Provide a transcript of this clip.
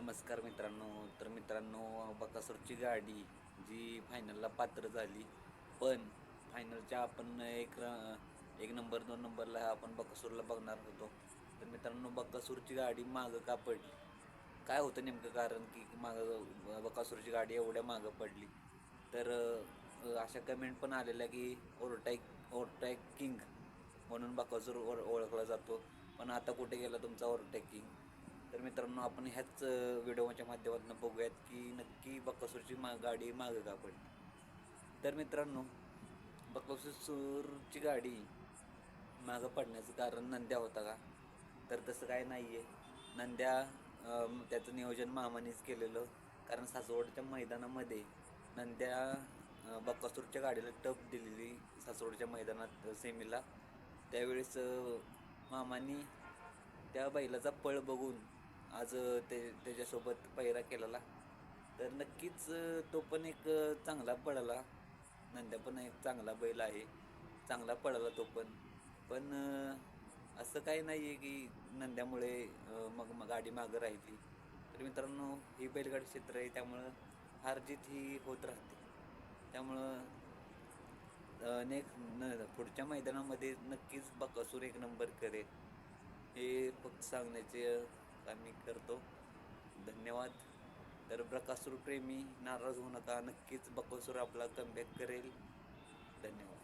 नमस्कार मित्रांनो. तर मित्रांनो बकासूरची गाडी जी फायनलला पात्र झाली पण फायनलच्या आपण एक र- एक नंबर दोन नंबरला आपण बकासूरला बघणार होतो. तर मित्रांनो बकासूरची गाडी मागं का पडली? काय होतं नेमकं? कारण की मागं बकासूरची गाडी एवढ्या मागं पडली. तर अशा कमेंट पण आलेल्या की ओव्हरटॅक ओव्हरटॅक किंग म्हणून बकासूर ओळ- ओळखला जातो. पण आता कुठे गेला तुमचा ओव्हरटॅकिंग तर मित्रांनो आपण ह्याच व्हिडिओच्या माध्यमातून बघूयात की नक्की बकासूरची मा गाडी मागं का पडली. तर मित्रांनो बकासूरची गाडी मागं पडण्याचं कारण नंद्या होता का? तर तसं काय नाही आहे नंद्या त्याचं नियोजन मामानेच केलेलं. कारण सासवडच्या मैदानामध्ये नंद्या बकासूरच्या गाडीला टप दिलेली सासवडच्या मैदानात सेमीला. त्यावेळेस मामानी त्या बैलाचा पळ बघून आज ते त्याच्यासोबत पैरा केलेला. तर नक्कीच तो पण एक चांगला पळाला. नंद्या पण एक चांगला बैल आहे. चांगला पळाला तो पण. पण असं काही नाही आहे की नंद्यामुळे मग मग गाडी मागं राहिली. तर मित्रांनो ही बैलगाडी क्षेत्र आहे. त्यामुळं हारजीत ही होत राहते. त्यामुळं अनेक न पुढच्या मैदानामध्ये नक्कीच बकासूर एक नंबर करेल. हे फक्त सांगण्याचे आम्ही धन्यवाद. तर बकासूर प्रेमी नाराज होऊ नका नक्कीच बकासूर आपला कमबॅक करेल. धन्यवाद.